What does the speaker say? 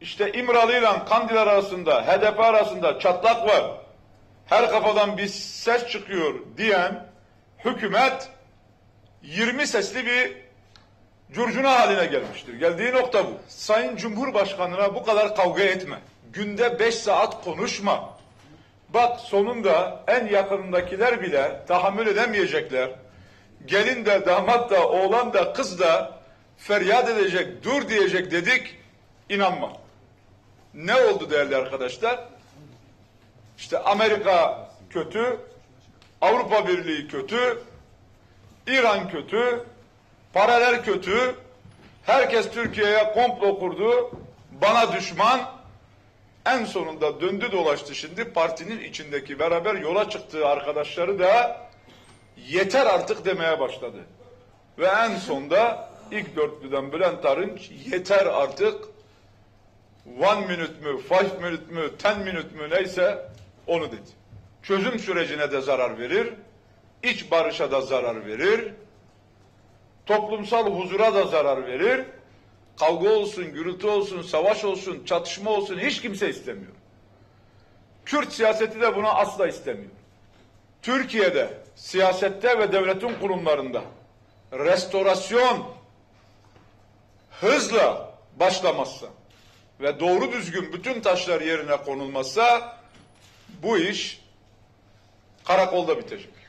İşte İmralı ile Kandil arasında, HDP arasında çatlak var. Her kafadan bir ses çıkıyor diyen hükümet 20 sesli bir curcuna haline gelmiştir. Geldiği nokta bu. Sayın Cumhurbaşkanına bu kadar kavga etme. Günde 5 saat konuşma. Bak sonunda en yakınındakiler bile tahammül edemeyecekler. Gelin de damat da oğlan da kız da feryat edecek, dur diyecek dedik. İnanma. Ne oldu değerli arkadaşlar? İşte Amerika kötü, Avrupa Birliği kötü, İran kötü, paralel kötü, herkes Türkiye'ye komplo kurdu, bana düşman, en sonunda döndü dolaştı şimdi partinin içindeki beraber yola çıktığı arkadaşları da yeter artık demeye başladı. Ve en sonda ilk dörtlüden Bülent Arınç yeter artık one minute mü, five minute mü, ten minute mü neyse onu dedi. Çözüm sürecine de zarar verir, iç barışa da zarar verir, toplumsal huzura da zarar verir, kavga olsun, gürültü olsun, savaş olsun, çatışma olsun hiç kimse istemiyor. Kürt siyaseti de bunu asla istemiyor. Türkiye'de siyasette ve devletin kurumlarında restorasyon hızla başlamazsa ve doğru düzgün bütün taşlar yerine konulmazsa bu iş karakolda bitecek.